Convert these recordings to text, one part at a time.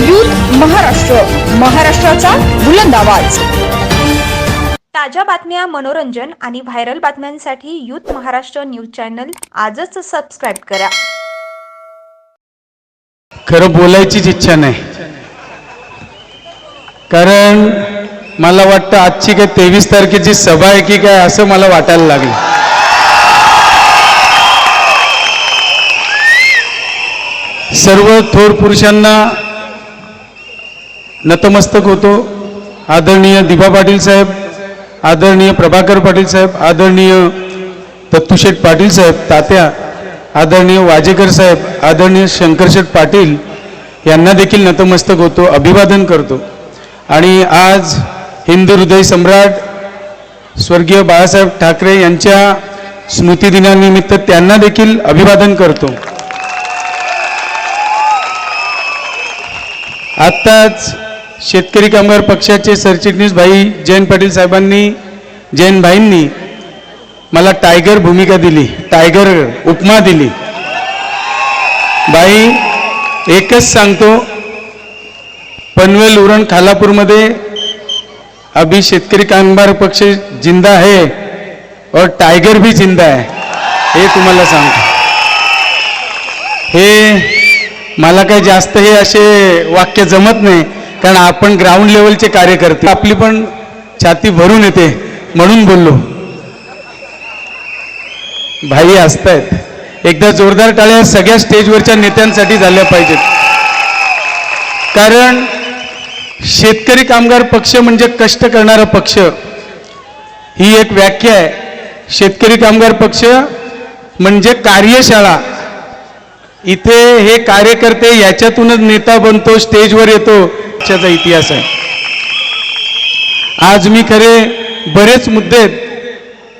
Youth Maharashtra महाराष्ट्राचा बुलंद आवाज. ताज्या बातम्या मनोरंजन आणि व्हायरल बातम्यांसाठी यूथ महाराष्ट्र न्यूज चॅनल आजच सबस्क्राईब करा. खरं बोलायचीच इच्छा नाही. कारण मला वाटतं आजची काय तेवीस तारखेची सभा आहे की काय असं मला वाटायला लागलं. सर्व थोर पुरुषांना नतमस्तक होतो. आदरणीय दिभा पाटील साहेब आदरणीय प्रभाकर पाटील साहेब आदरणीय दत्तूशेठ पाटील साहेब तात्या आदरणीय वाजेकर साहेब आदरणीय शंकरशेठ पाटील यांना देखील नतमस्तक होतो. अभिवादन करतो. आणि आज हिंदू हृदय सम्राट स्वर्गीय बाळासाहेब ठाकरे यांच्या स्मृतिदिनानिमित्त त्यांना देखील अभिवादन करतो. आत्ताच शेतकरी कामगार पक्षाचे सरचिटणीस भाई जयंत पाटील साहेबांनी जयंत भाईंनी मला टायगर भूमिका दिली टायगर उपमा दिली. बाई एकच सांगतो पनवेल उरण खालापूरमध्ये अभी शेतकरी कामगार पक्ष जिंदा है और टायगर भी जिंदा है हे तुम्हाला सांगतो. हे मला काही जास्त हे असे वाक्य जमत नाही. कारण आपण ग्राउंड लेवलचे कार्यकर्ते. आपली पण छाती भरून येते म्हणून बोललो. भाई असतायत एकदा जोरदार टाळ्या सगळ्या स्टेजवरच्या नेत्यांसाठी झाल्या पाहिजेत. कारण शेतकरी कामगार पक्ष म्हणजे कष्ट करणारा पक्ष. ही एक व्याख्या आहे. शेतकरी कामगार पक्ष म्हणजे कार्यशाळा. इथे हे कार्यकर्ते याच्यातूनच नेता बनतो स्टेजवर येतो. पक्षाचा इतिहास आहे. आज मी खरे बरेच मुद्दे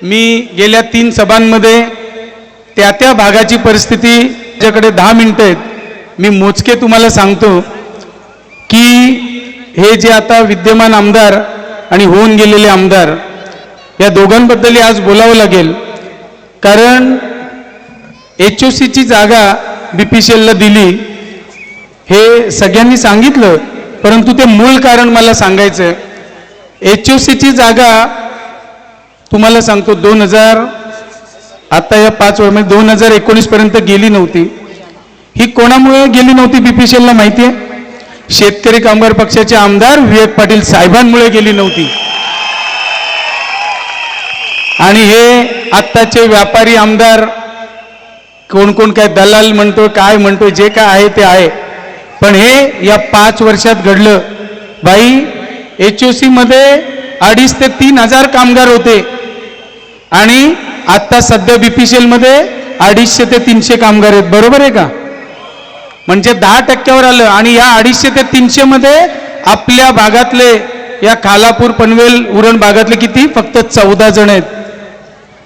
मी गेल्या तीन सभांमध्ये त्या त्या भागाची परिस्थिती ज्याकडे दहा मिनिटं आहेत मी मोजके तुम्हाला सांगतो की हे जे आता विद्यमान आमदार आणि होऊन गेलेले आमदार या दोघांबद्दलही आज बोलावं लागेल. कारण एच ओ सीची जागा बी पी सी एलला दिली हे सगळ्यांनी सांगितलं. परंतु ते मूळ कारण मला सांगायचं एच ओ सीची जागा तुम्हाला सांगतो दोन हजार आता या पाच वर्षामध्ये म्हणजे दोन हजार एकोणीसपर्यंत गेली नव्हती. ही कोणामुळे गेली नव्हती बीपीसीएलला माहिती आहे? शेतकरी कामगार पक्षाचे आमदार विवेक पाटील साहेबांमुळे गेली नव्हती. आणि हे आत्ताचे व्यापारी आमदार कोण कोण काय दलाल म्हणतो काय म्हणतो जे काय आहे ते आहे. पण हे या पाच वर्षात घडलं. बाई एच ओ सीमध्ये अडीच ते तीन हजार कामगार होते. आणि आत्ता सध्या बी पी सी एलमध्ये अडीचशे ते तीनशे कामगार आहेत. बरोबर आहे का? म्हणजे दहा टक्क्यावर आलं आणि या अडीचशे ते तीनशेमध्ये आपल्या भागातले या खालापूर पनवेल उरण भागातले किती? फक्त चौदा जण आहेत.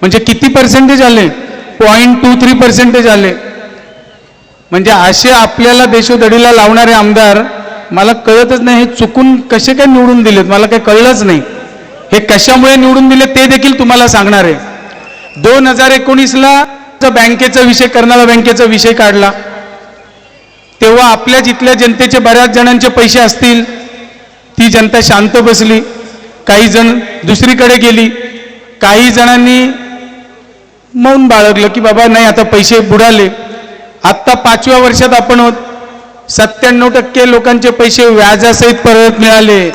म्हणजे किती पर्सेंटेज आले? पॉईंट टू थ्री पर्सेंटेज आले. म्हणजे असे आपल्याला देशोधडीला लावणारे आमदार मला कळतच नाही हे चुकून कसे काय निवडून दिलेत? मला काही कळलंच नाही. हे कशामुळे निवडून दिले ते देखील तुम्हाला सांगणार आहे. दोन हजार एकोणीसला बँकेचा विषय कर्नाळा बँकेचा विषय काढला. तेव्हा आपल्या जिथल्या जनतेचे बऱ्याच जणांचे पैसे असतील ती जनता शांत बसली. काही जण दुसरीकडे गेली. काही जणांनी मौन बाळगलं की बाबा नाही आता पैसे बुडाले. आत्ता पाचव्या वर्षात आपण होत सत्त्याण्णव टक्के लोकांचे पैसे व्याजासहित परत मिळाले.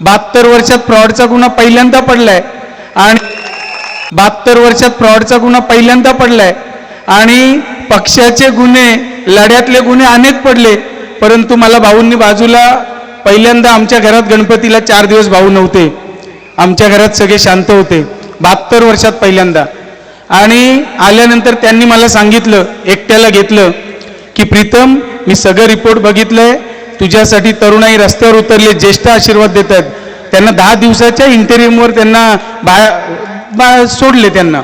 बहात्तर वर्षात फ्रॉडचा गुन्हा पहिल्यांदा पडलाय. आणि बहात्तर वर्षात फ्रॉडचा गुन्हा पहिल्यांदा पडलाय. आणि पक्षाचे गुन्हे लढ्यातले गुन्हे अनेक पडले. परंतु मला भाऊंनी बाजूला पहिल्यांदा आमच्या घरात गणपतीला चार दिवस भाऊ नव्हते. आमच्या घरात सगळे शांत होते. बहात्तर वर्षात पहिल्यांदा. आणि आल्यानंतर त्यांनी मला सांगितलं एकट्याला घेतलं की प्रीतम मी सगळं रिपोर्ट बघितलंय तुझ्यासाठी तरुणाई रस्त्यावर उतरले ज्येष्ठ आशीर्वाद देत आहेत त्यांना दहा दिवसाच्या इंटेरियमवर त्यांना बा बा सोडले त्यांना.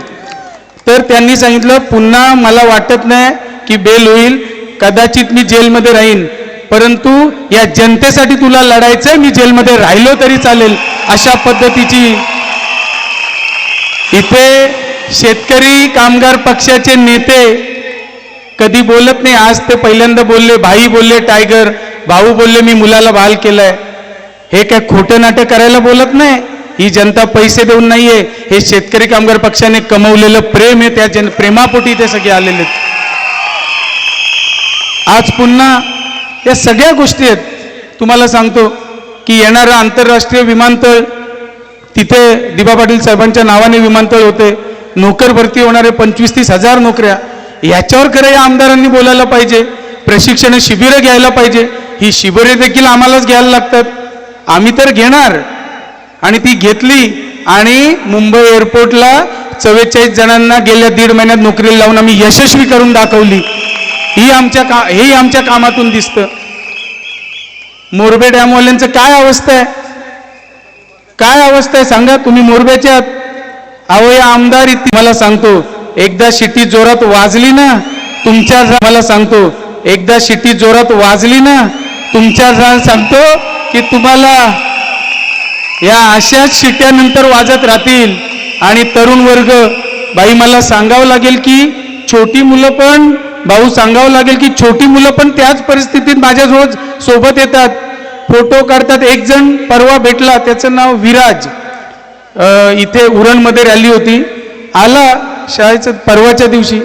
तर त्यांनी सांगितलं पुन्हा मला वाटत नाही की बेल होईल कदाचित मी जेलमध्ये राहीन परंतु या जनतेसाठी तुला लढायचंय मी जेलमध्ये राहिलो तरी चालेल अशा पद्धतीची. इथे शेतकरी कामगार पक्षाचे नेते कधी बोलत नाही. आज ते पहिल्यांदा बोलले भाई बोलले टायगर भाऊ बोलले मी मुलाला बाल केलंय. हे काय खोटं नाटक करायला बोलत नाही? ही जनता पैसे देऊन नाहीये. हे शेतकरी कामगार पक्षाने कमवलेलं प्रेम आहे त्या जन प्रेमापोटी ते सगळे आलेले आहेत. आज पुन्हा या सगळ्या गोष्टी आहेत. तुम्हाला सांगतो की येणारं आंतरराष्ट्रीय विमानतळ तिथे दिबा पाटील साहेबांच्या नावाने विमानतळ होते. नोकर भरती होणारे पंचवीस तीस हजार नोकऱ्या याच्यावर खरं या आमदारांनी बोलायला पाहिजे. प्रशिक्षण शिबिरं घ्यायला पाहिजे. ही शिबिरे देखील आम्हालाच घ्यायला लागतात. आम्ही तर घेणार. आणि ती घेतली आणि मुंबई एअरपोर्टला चव्वेचाळीस जणांना गेल्या दीड महिन्यात नोकरीला लावून आम्ही यशस्वी करून दाखवली. ही आमच्या का हेही आमच्या कामातून दिसतं. मोरबे डॅमवाल्यांचं काय अवस्था आहे? काय अवस्था आहे? सांगा तुम्ही मोरबेच्या आहात. अहो या आमदार इथे मला सांगतो एकदा शिटी जोरात वाजली ना तुमच्या झा- मला सांगतो एकदा शिटी जोरात वाजली ना तुमच्या झा- सांगतो की तुम्हाला या अशाच शिट्यानंतर वाजत राहतील. आणि तरुण वर्ग बाई मला सांगावं लागेल की छोटी मुलं पण भाऊ सांगावं लागेल की छोटी मुलं पण त्याच परिस्थितीत माझ्या रोज सोबत येतात. फोटो काढतात एक जण परवा भेटला त्याचं नाव विराज. इथे उरणमध्ये रॅली होती. आला शाळेचं परवाच्या दिवशी.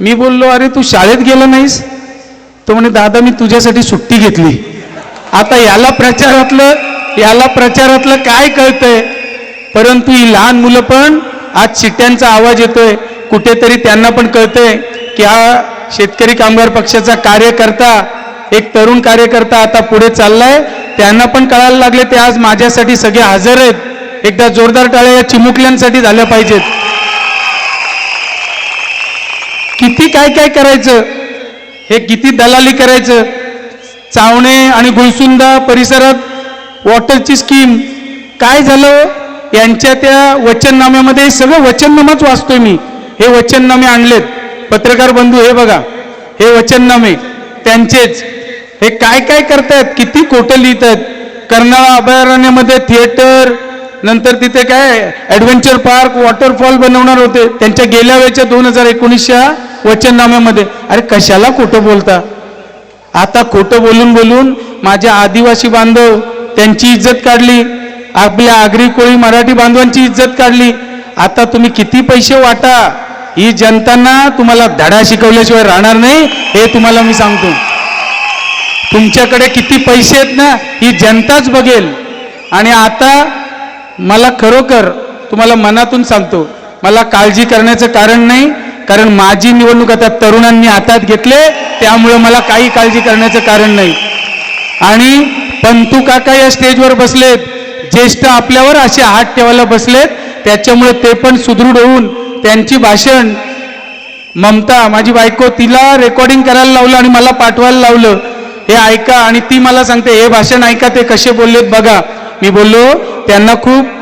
मी बोललो अरे तू शाळेत गेला नाहीस? तो म्हणे दादा मी तुझ्यासाठी सुट्टी घेतली. आता याला प्रचारातलं याला प्रचारातलं काय कळतंय? परंतु ही लहान मुलं पण आज शिट्ट्यांचा आवाज येतोय. कुठेतरी त्यांना पण कळतंय की हा शेतकरी कामगार पक्षाचा कार्यकर्ता एक तरुण कार्यकर्ता आता पुढे चाललाय. त्यांना पण कळायला लागले ते आज माझ्यासाठी सगळे हजर आहेत. एकदा जोरदार टाळ्या या चिमुकल्यांसाठी झाल्या पाहिजेत. किती काय काय करायचं? हे किती दलाली करायचं? चावणे आणि गुलसुंदा परिसरात वॉटरची स्कीम काय झालं? यांच्या त्या वचननाम्यामध्ये सगळं वचननामाच वाचतोय मी. हे वचननामे आणलेत. पत्रकार बंधू हे बघा. हे वचननामे त्यांचेच. हे काय काय करतायत? किती कोटं लिहित आहेत कर्नाळा अभयारण्यामध्ये थिएटर नंतर तिथे काय ॲडव्हेंचर पार्क वॉटरफॉल बनवणार होते. त्यांच्या गेल्या वेळच्या दोन हजार एकोणीसच्या वचननाम्यामध्ये. अरे कशाला खोटं बोलता? आता खोटं बोलून बोलून माझ्या आदिवासी बांधव त्यांची इज्जत काढली. आपल्या आगरी कोळी मराठी बांधवांची इज्जत काढली. आता तुम्ही किती पैसे वाटा? ही जनतांना तुम्हाला धडा शिकवल्याशिवाय राहणार नाही हे तुम्हाला मी सांगतो. तुमच्याकडे किती पैसे आहेत ना ही जनताच बघेल. आणि आता मला खरोखर तुम्हाला मनातून सांगतो मला काळजी करण्याचं कारण नाही कारण माझी निवडणूक आता तरुणांनी हातात घेतले त्यामुळे मला काही काळजी करण्याचं कारण नाही. आणि पंतू काका या स्टेजवर बसलेत ज्येष्ठ आपल्यावर असे हात ठेवायला बसलेत त्याच्यामुळे ते पण सुदृढ होऊन त्यांची भाषण ममता माझी बायको तिला रेकॉर्डिंग करायला लावलं आणि मला पाठवायला लावलं. हे ऐका आणि ती मला सांगते हे भाषण ऐका ते कसे बोललेत बघा. मी बोललो त्यांना खूप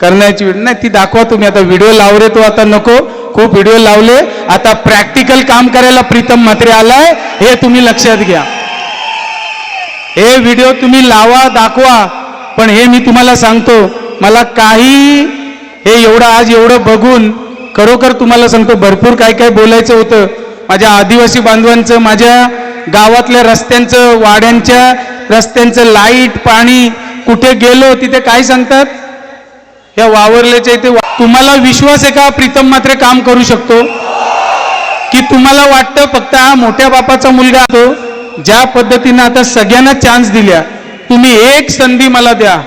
करण्याची नाही ती दाखवा तुम्ही. आता व्हिडिओ लावले तो आता नको. खूप व्हिडिओ लावले. आता प्रॅक्टिकल काम करायला प्रीतम म्हात्रे आलाय. हे तुम्ही लक्षात घ्या. हे व्हिडिओ तुम्ही लावा दाखवा. पण हे मी तुम्हाला सांगतो मला काही हे एवढं आज एवढं बघून खरोखर तुम्हाला सांगतो भरपूर काय काय बोलायचं होतं. माझ्या आदिवासी बांधवांचं माझ्या गावातल्या रस्त्यांचं वाड्यांच्या रस्त्यांचं लाइट पाणी कुठे गेलो तिथे काय सांगतात? या वावरल्याच्या इथे वा- तुम्हाला विश्वास आहे का प्रीतम मात्र काम करू शकतो? की तुम्हाला वाटतं फक्त हा मोठ्या बापाचा मुलगा तो ज्या पद्धतीनं आता सगळ्यांना चान्स दिल्या. तुम्ही एक संधी मला द्या.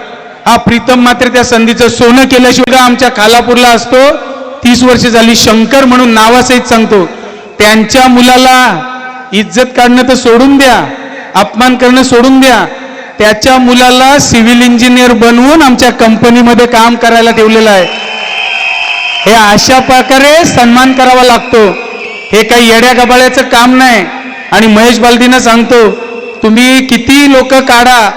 हा प्रीतम मात्र त्या संधीचं सोनं केल्याशिवाय आमच्या खालापूरला असतो. तीस वर्ष झाली शंकर म्हणून नावासहित सांगतो. त्यांच्या मुलाला इज्जत काढणं तर सोडून द्या अपमान करणं सोडून द्या. त्याच्या मुलाला सिव्हिल इंजिनियर बनवून आमच्या कंपनीमध्ये काम करायला ठेवलेलं आहे. हे अशा प्रकारे सन्मान करावा लागतो. हे काही येड्या गबाळ्याचं काम नाही. आणि महेश बालदीनं सांगतो तुम्ही किती लोक काढा.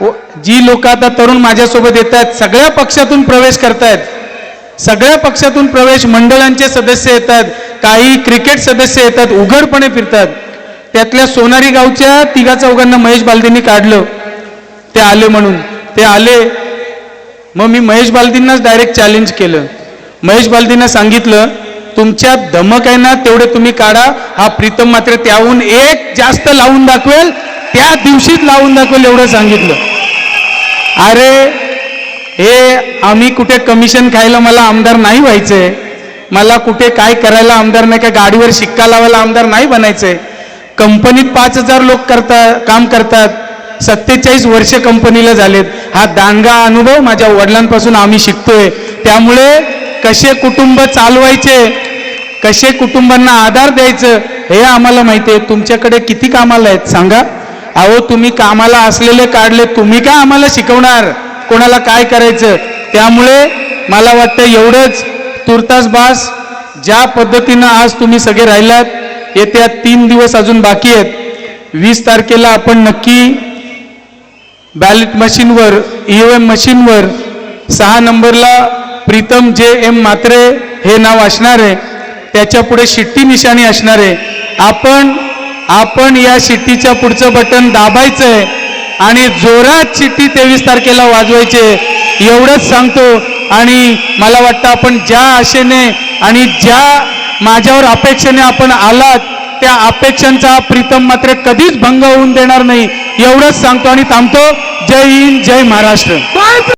व- जी लोक आता तरुण माझ्यासोबत येत आहेत सगळ्या पक्षातून प्रवेश करतायत. सगळ्या पक्षातून प्रवेश मंडळांचे सदस्य येतात काही क्रिकेट सदस्य येतात उघडपणे फिरतात. त्यातल्या सोनारी गावच्या तिघा चौघांना महेश बालदेंनी काढलं. ते आले म्हणून. ते आले. मग मी महेश बालदींनाच डायरेक्ट चॅलेंज केलं. महेश बालदींना सांगितलं तुमच्या धमक आहे ना तेवढे तुम्ही काढा. हा प्रीतम मात्र त्याहून एक जास्त लावून दाखवेल. त्या दिवशीच लावून दाखवेल एवढं सांगितलं. अरे हे आम्ही कुठे कमिशन खायला मला आमदार नाही व्हायचंय. मला कुठे काय करायला आमदार नाही का गाडीवर शिक्का लावायला आमदार नाही बनायचंय. कंपनीत पाच हजार लोक करतात काम करतात. सत्तेचाळीस वर्ष कंपनीला झालेत. हा दांडगा अनुभव माझ्या वडिलांपासून आम्ही शिकतोय. त्यामुळे कसे कुटुंब चालवायचे कसे कुटुंबांना आधार द्यायचं हे आम्हाला माहिती आहे. तुमच्याकडे किती कामाला आहेत सांगा? अहो तुम्ही कामाला असलेले काढले तुम्ही काय आम्हाला शिकवणार? कोणाला काय करायचं? त्यामुळे मला वाटतं एवढंच. तुर्तास बास ज्या पद्धतीनं आज तुम्ही सगळे राहिलात येत्या तीन दिवस अजून बाकी आहेत. वीस तारखेला आपण नक्की बॅलेट मशीनवर ई एम मशीनवर सहा नंबरला प्रीतम जे एम मात्रे हे नाव असणार आहे. त्याच्या पुढे शिट्टी निशाणी असणार आहे. आपण आपण या शिट्टीच्या पुढचं बटन दाबायचं आहे आणि जोरात शिट्टी तेवीस तारखेला वाजवायचे. एवढंच सांगतो आणि मला वाटतं आपण ज्या आशेने आणि ज्या माझ्यावर अपेक्षेने आपण आलात त्या अपेक्षांचा प्रीतम मात्र कधीच भंग होऊन देणार नाही. एवढंच सांगतो आणि थांबतो. जय हिंद जय महाराष्ट्र.